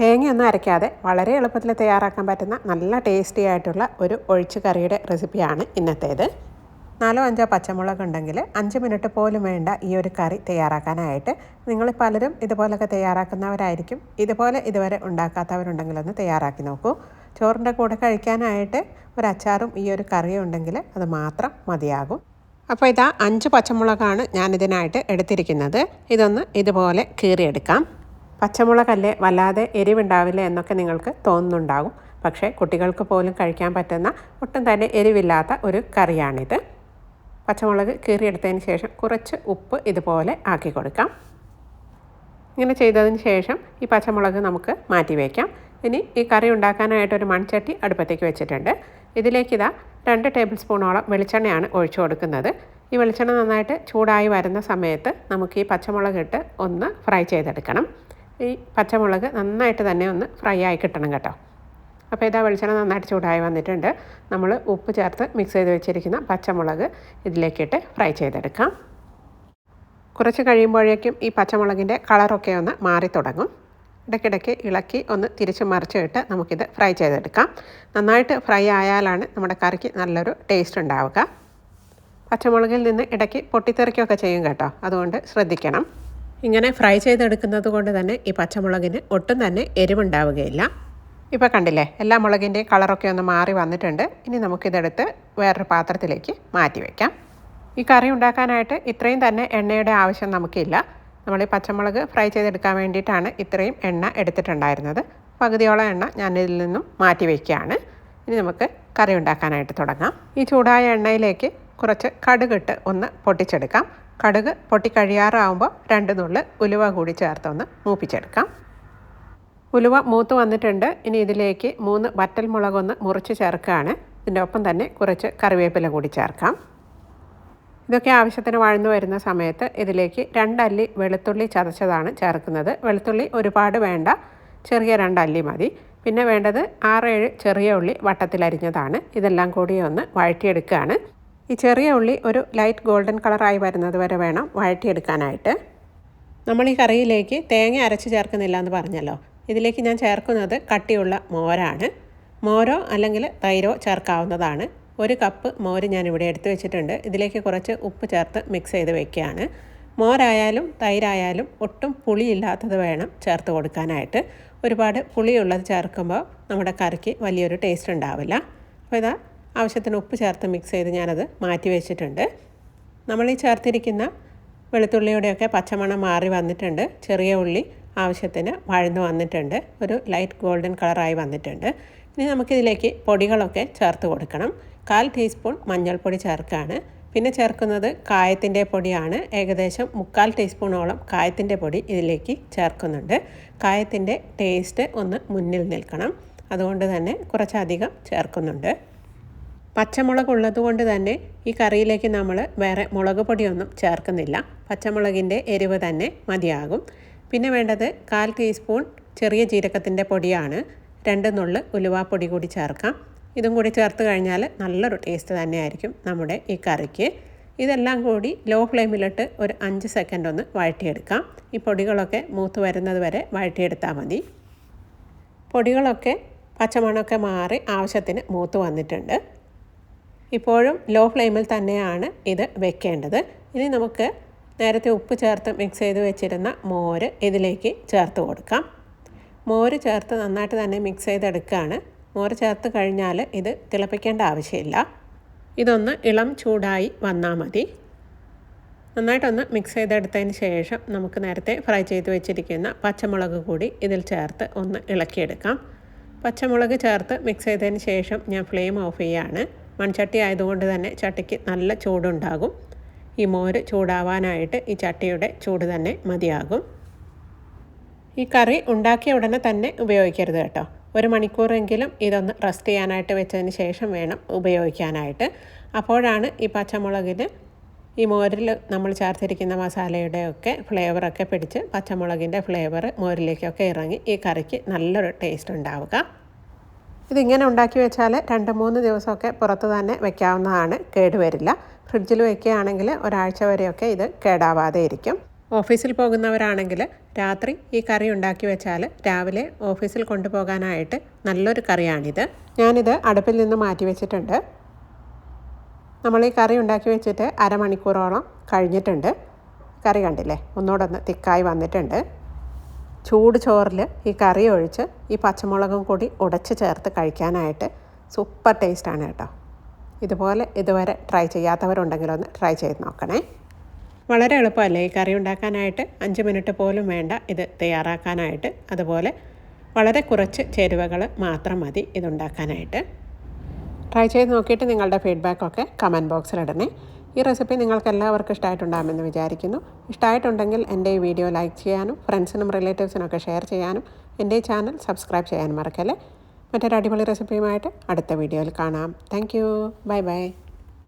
തേങ്ങയൊന്നും അരയ്ക്കാതെ വളരെ എളുപ്പത്തിൽ തയ്യാറാക്കാൻ പറ്റുന്ന നല്ല ടേസ്റ്റി ആയിട്ടുള്ള ഒരു ഒഴിച്ചു കറിയുടെ റെസിപ്പിയാണ് ഇന്നത്തേത്. നാലോ അഞ്ചോ പച്ചമുളക് ഉണ്ടെങ്കിൽ അഞ്ച് മിനിറ്റ് പോലും വേണ്ട ഈ ഒരു കറി തയ്യാറാക്കാനായിട്ട്. നിങ്ങൾ പലരും ഇതുപോലൊക്കെ തയ്യാറാക്കുന്നവരായിരിക്കും. ഇതുപോലെ ഇതുവരെ ഉണ്ടാക്കാത്തവരുണ്ടെങ്കിലൊന്ന് തയ്യാറാക്കി നോക്കൂ. ചോറിന്റെ കൂടെ കഴിക്കാനായിട്ട് ഒരു അച്ചാറും ഈ ഒരു കറിയും ഉണ്ടെങ്കിൽ അത് മാത്രം മതിയാകും. അപ്പോൾ ഇതാ അഞ്ച് പച്ചമുളകാണ് ഞാനിതിനായിട്ട് എടുത്തിരിക്കുന്നത്. ഇതൊന്ന് ഇതുപോലെ കീറിയെടുക്കാം. പച്ചമുളകല്ലേ വല്ലാതെ എരിവുണ്ടാവില്ല എന്നൊക്കെ നിങ്ങൾക്ക് തോന്നുന്നുണ്ടാകും. പക്ഷേ കുട്ടികൾക്ക് പോലും കഴിക്കാൻ പറ്റുന്ന ഒട്ടും തന്നെ എരിവില്ലാത്ത ഒരു കറിയാണിത്. പച്ചമുളക് കീറിയെടുത്തതിന് ശേഷം കുറച്ച് ഉപ്പ് ഇതുപോലെ ആക്കി കൊടുക്കാം. ഇങ്ങനെ ചെയ്തതിന് ശേഷം ഈ പച്ചമുളക് നമുക്ക് മാറ്റി വയ്ക്കാം ഇനി ഈ കറി ഉണ്ടാക്കാനായിട്ടൊരു മൺചട്ടി അടുപ്പത്തേക്ക് വെച്ചിട്ടുണ്ട്. ഇതിലേക്ക് ഇതാ രണ്ട് ടേബിൾ സ്പൂണോളം വെളിച്ചെണ്ണയാണ് ഒഴിച്ചു കൊടുക്കുന്നത്. ഈ വെളിച്ചെണ്ണ നന്നായിട്ട് ചൂടായി വരുന്ന സമയത്ത് നമുക്ക് ഈ പച്ചമുളക് ഇട്ട് ഒന്ന് ഫ്രൈ ചെയ്തെടുക്കണം. ഈ പച്ചമുളക് നന്നായിട്ട് തന്നെ ഒന്ന് ഫ്രൈ ആയി കിട്ടണം കേട്ടോ. അപ്പോൾ ഇതാ വെളിച്ചെണ്ണ നന്നായിട്ട് ചൂടായി വന്നിട്ടുണ്ട്. നമ്മൾ ഉപ്പ് ചേർത്ത് മിക്സ് ചെയ്ത് വെച്ചിരിക്കുന്ന പച്ചമുളക് ഇതിലേക്കിട്ട് ഫ്രൈ ചെയ്തെടുക്കാം. കുറച്ച് കഴിയുമ്പോഴേക്കും ഈ പച്ചമുളകിന്റെ കളറൊക്കെ ഒന്ന് മാറി തുടങ്ങും. ഇടയ്ക്കിടയ്ക്ക് ഇളക്കി ഒന്ന് തിരിച്ച് മറിച്ചിട്ട് നമുക്കിത് ഫ്രൈ ചെയ്തെടുക്കാം. നന്നായിട്ട് ഫ്രൈ ആയാലാണ് നമ്മുടെ കറിക്ക് നല്ലൊരു ടേസ്റ്റ് ഉണ്ടാവുക. പച്ചമുളകിൽ നിന്ന് ഇടയ്ക്ക് പൊട്ടിത്തെറിക്കുകയൊക്കെ ചെയ്യും കേട്ടോ. അതുകൊണ്ട് ശ്രദ്ധിക്കണം. ഇങ്ങനെ ഫ്രൈ ചെയ്തെടുക്കുന്നത് കൊണ്ട് തന്നെ ഈ പച്ചമുളകിന് ഒട്ടും തന്നെ എരിവുണ്ടാവുകയില്ല. ഇപ്പോൾ കണ്ടില്ലേ എല്ലാ മുളകിന്റെയും കളറൊക്കെ ഒന്ന് മാറി വന്നിട്ടുണ്ട്. ഇനി നമുക്കിതെടുത്ത് വേറൊരു പാത്രത്തിലേക്ക് മാറ്റി വയ്ക്കാം ഈ കറി ഉണ്ടാക്കാനായിട്ട് ഇത്രയും തന്നെ എണ്ണയുടെ ആവശ്യം നമുക്കില്ല. നമ്മൾ ഈ പച്ചമുളക് ഫ്രൈ ചെയ്തെടുക്കാൻ വേണ്ടിയിട്ടാണ് ഇത്രയും എണ്ണ എടുത്തിട്ടുണ്ടായിരുന്നത്. പകുതിയോളം എണ്ണ ഞാനിതിൽ നിന്നും മാറ്റി വയ്ക്കുകയാണ് ഇനി നമുക്ക് കറി ഉണ്ടാക്കാനായിട്ട് തുടങ്ങാം. ഈ ചൂടായ എണ്ണയിലേക്ക് കുറച്ച് കടുകിട്ട് ഒന്ന് പൊട്ടിച്ചെടുക്കാം. കടുക് പൊട്ടിക്കഴിയാറാവുമ്പോൾ രണ്ട് നുള്ള് ഉലുവ കൂടി ചേർത്തൊന്ന് മൂപ്പിച്ചെടുക്കാം. ഉലുവ മൂത്ത് വന്നിട്ടുണ്ട്. ഇനി ഇതിലേക്ക് മൂന്ന് വറ്റൽ മുളകൊന്ന് മുറിച്ച് ചേർക്കുകയാണ് ഇതിന്റെ ഒപ്പം തന്നെ കുറച്ച് കറിവേപ്പില കൂടി ചേർക്കാം. ഇതൊക്കെ ആവശ്യത്തിന് വഴന്നു വരുന്ന സമയത്ത് ഇതിലേക്ക് രണ്ടല്ലി വെളുത്തുള്ളി ചതച്ചതാണ് ചേർക്കുന്നത്. വെളുത്തുള്ളി ഒരുപാട് വേണ്ട ചെറിയ രണ്ടല്ലി മതി. പിന്നെ വേണ്ടത് ആറേഴ് ചെറിയ ഉള്ളി വട്ടത്തിലരിഞ്ഞതാണ് ഇതെല്ലാം കൂടി ഒന്ന് വഴറ്റിയെടുക്കുകയാണ് ഈ ചെറിയ ഉള്ളി ഒരു ലൈറ്റ് ഗോൾഡൻ കളറായി വരുന്നത് വരെ വേണം വഴറ്റിയെടുക്കാനായിട്ട്. നമ്മൾ ഈ കറിയിലേക്ക് തേങ്ങ അരച്ച് ചേർക്കുന്നില്ല എന്ന് പറഞ്ഞല്ലോ. ഇതിലേക്ക് ഞാൻ ചേർക്കുന്നത് കട്ടിയുള്ള മോരാണ്. മോരോ അല്ലെങ്കിൽ തൈരോ ചേർക്കാവുന്നതാണ്. ഒരു കപ്പ് മോര് ഞാൻ ഇവിടെ എടുത്തു വെച്ചിട്ടുണ്ട്. ഇതിലേക്ക് കുറച്ച് ഉപ്പ് ചേർത്ത് മിക്സ് ചെയ്ത് വെക്കുകയാണ്. മോരായാലും തൈരായാലും ഒട്ടും പുളിയില്ലാത്തത് വേണം ചേർത്ത് കൊടുക്കാനായിട്ട്. ഒരുപാട് പുളിയുള്ളത് ചേർക്കുമ്പോൾ നമ്മുടെ കറിക്ക് വലിയൊരു ടേസ്റ്റ് ഉണ്ടാവില്ല. അപ്പോൾ ഇതാ ആവശ്യത്തിന് ഉപ്പ് ചേർത്ത് മിക്സ് ചെയ്ത് ഞാനത് മാറ്റി വെച്ചിട്ടുണ്ട്. നമ്മൾ ഈ ചേർത്തിരിക്കുന്ന വെളുത്തുള്ളിയുടെയൊക്കെ പച്ചമണം മാറി വന്നിട്ടുണ്ട്. ചെറിയ ഉള്ളി ആവശ്യത്തിന് വഴന്നു വന്നിട്ടുണ്ട്. ഒരു ലൈറ്റ് ഗോൾഡൻ കളറായി വന്നിട്ടുണ്ട്. ഇനി നമുക്കിതിലേക്ക് പൊടികളൊക്കെ ചേർത്ത് കൊടുക്കണം. കാൽ ടീസ്പൂൺ മഞ്ഞൾപ്പൊടി ചേർക്കുകയാണ് പിന്നെ ചേർക്കുന്നത് കായത്തിന്റെ പൊടിയാണ്. ഏകദേശം മുക്കാൽ ടീസ്പൂണോളം കായത്തിന്റെ പൊടി ഇതിലേക്ക് ചേർക്കുന്നുണ്ട്. കായത്തിന്റെ ടേസ്റ്റ് ഒന്ന് മുന്നിൽ നിൽക്കണം. അതുകൊണ്ട് തന്നെ കുറച്ചധികം ചേർക്കുന്നുണ്ട്. പച്ചമുളക് ഉള്ളതുകൊണ്ട് തന്നെ ഈ കറിയിലേക്ക് നമ്മൾ വേറെ മുളക് പൊടിയൊന്നും ചേർക്കുന്നില്ല. പച്ചമുളകിന്റെ എരിവ് തന്നെ മതിയാകും. പിന്നെ വേണ്ടത് കാൽ ടീസ്പൂൺ ചെറിയ ജീരകത്തിന്റെ പൊടിയാണ്. രണ്ട് നുള്ള് ഉലുവാപ്പൊടി കൂടി ചേർക്കാം. ഇതും കൂടി ചേർത്ത് കഴിഞ്ഞാൽ നല്ലൊരു ടേസ്റ്റ് തന്നെയായിരിക്കും നമ്മുടെ ഈ കറിക്ക്. ഇതെല്ലാം കൂടി ലോ ഫ്ലെയിമിലിട്ട് ഒരു അഞ്ച് സെക്കൻഡ് ഒന്ന് വഴറ്റിയെടുക്കാം. ഈ പൊടികളൊക്കെ മൂത്ത് വരുന്നത് വരെ വഴറ്റിയെടുത്താൽ മതി. പൊടികളൊക്കെ പച്ചമണമൊക്കെ മാറി ആവശ്യത്തിന് മൂത്ത് വന്നിട്ടുണ്ട്. ഇപ്പോഴും ലോ ഫ്ലെയിമിൽ തന്നെയാണ് ഇത് വെക്കേണ്ടത്. ഇനി നമുക്ക് നേരത്തെ ഉപ്പ് ചേർത്ത് മിക്സ് ചെയ്ത് വെച്ചിരുന്ന മോര് ഇതിലേക്ക് ചേർത്ത് കൊടുക്കാം. മോര് ചേർത്ത് നന്നായിട്ട് തന്നെ മിക്സ് ചെയ്തെടുക്കുകയാണ്. മോര് ചേർത്ത് കഴിഞ്ഞാൽ ഇത് തിളപ്പിക്കേണ്ട ആവശ്യമില്ല. ഇതൊന്ന് ഇളം ചൂടായി വന്നാൽ മതി. നന്നായിട്ടൊന്ന് മിക്സ് ചെയ്തെടുത്തതിന് ശേഷം നമുക്ക് നേരത്തെ ഫ്രൈ ചെയ്ത് വെച്ചിരിക്കുന്ന പച്ചമുളക് കൂടി ഇതിൽ ചേർത്ത് ഒന്ന് ഇളക്കിയെടുക്കാം. പച്ചമുളക് ചേർത്ത് മിക്സ് ചെയ്തതിന് ശേഷം ഞാൻ ഫ്ലെയിം ഓഫ് ചെയ്യുകയാണ് മൺചട്ടി ആയതുകൊണ്ട് തന്നെ ചട്ടിക്ക് നല്ല ചൂടുണ്ടാകും. ഈ മോര് ചൂടാവാനായിട്ട് ഈ ചട്ടിയുടെ ചൂട് തന്നെ മതിയാകും. ഈ കറി ഉണ്ടാക്കിയ ഉടനെ തന്നെ ഉപയോഗിക്കരുത് കേട്ടോ. ഒരു മണിക്കൂറെങ്കിലും ഇതൊന്ന് റെസ്റ്റ് ചെയ്യാനായിട്ട് വെച്ചതിന് ശേഷം വേണം ഉപയോഗിക്കാനായിട്ട്. അപ്പോഴാണ് ഈ പച്ചമുളകിന് ഈ മോരിൽ നമ്മൾ ചേർത്തിരിക്കുന്ന മസാലയുടെയൊക്കെ ഫ്ലേവറൊക്കെ പിടിച്ച് പച്ചമുളകിന്റെ ഫ്ലേവർ മോരിലേക്കൊക്കെ ഇറങ്ങി ഈ കറിക്ക് നല്ലൊരു ടേസ്റ്റ് ഉണ്ടാവുക. ഇതിങ്ങനെ ഉണ്ടാക്കി വെച്ചാൽ രണ്ട് മൂന്ന് ദിവസമൊക്കെ പുറത്ത് തന്നെ വെക്കാവുന്നതാണ് കേടുവരില്ല ഫ്രിഡ്ജിൽ വെക്കുകയാണെങ്കിൽ ഒരാഴ്ച വരെയൊക്കെ ഇത് കേടാവാതെ ഇരിക്കും. ഓഫീസിൽ പോകുന്നവരാണെങ്കിൽ രാത്രി ഈ കറി ഉണ്ടാക്കി വെച്ചാൽ രാവിലെ ഓഫീസിൽ കൊണ്ടുപോകാനായിട്ട് നല്ലൊരു കറിയാണിത്. ഞാനിത് അടുപ്പിൽ നിന്ന് മാറ്റി വെച്ചിട്ടുണ്ട്. നമ്മൾ ഈ കറി ഉണ്ടാക്കി വെച്ചിട്ട് അരമണിക്കൂറോളം കഴിഞ്ഞിട്ടുണ്ട്. കറി കണ്ടില്ലേ? ഒന്നുകൂടെ തിക്കായി വന്നിട്ടുണ്ട്. ചൂട് ചോറിൽ ഈ കറി ഒഴിച്ച് ഈ പച്ചമുളകും കൂടി ഉടച്ച് ചേർത്ത് കഴിക്കാനായിട്ട് സൂപ്പർ ടേസ്റ്റാണ് കേട്ടോ. ഇതുപോലെ ഇതുവരെ ട്രൈ ചെയ്യാത്തവരുണ്ടെങ്കിലൊന്ന് ട്രൈ ചെയ്ത് നോക്കണേ. വളരെ എളുപ്പമല്ലേ ഈ കറി ഉണ്ടാക്കാനായിട്ട്? അഞ്ച് മിനിറ്റ് പോലും വേണ്ട ഇത് തയ്യാറാക്കാനായിട്ട്. അതുപോലെ വളരെ കുറച്ച് ചേരുവകൾ മാത്രം മതി ഇതുണ്ടാക്കാനായിട്ട് ട്രൈ ചെയ്ത് നോക്കിയിട്ട് നിങ്ങളുടെ ഫീഡ്ബാക്കൊക്കെ കമന്റ് ബോക്സിലിടണേ ഈ റെസിപ്പി നിങ്ങൾക്ക് എല്ലാവർക്കും ഇഷ്ടമായിട്ടുണ്ടാകുമെന്ന് വിചാരിക്കുന്നു. ഇഷ്ടമായിട്ടുണ്ടെങ്കിൽ എന്റെ ഈ വീഡിയോ ലൈക്ക് ചെയ്യാനും ഫ്രണ്ട്സിനും റിലേറ്റീവ്സിനൊക്കെ ഷെയർ ചെയ്യാനും എന്റെ ചാനൽ സബ്സ്ക്രൈബ് ചെയ്യാനും മറക്കല്ലേ? മറ്റൊരു അടിപൊളി റെസിപ്പിയുമായിട്ട് അടുത്ത വീഡിയോയിൽ കാണാം. Thank bye bye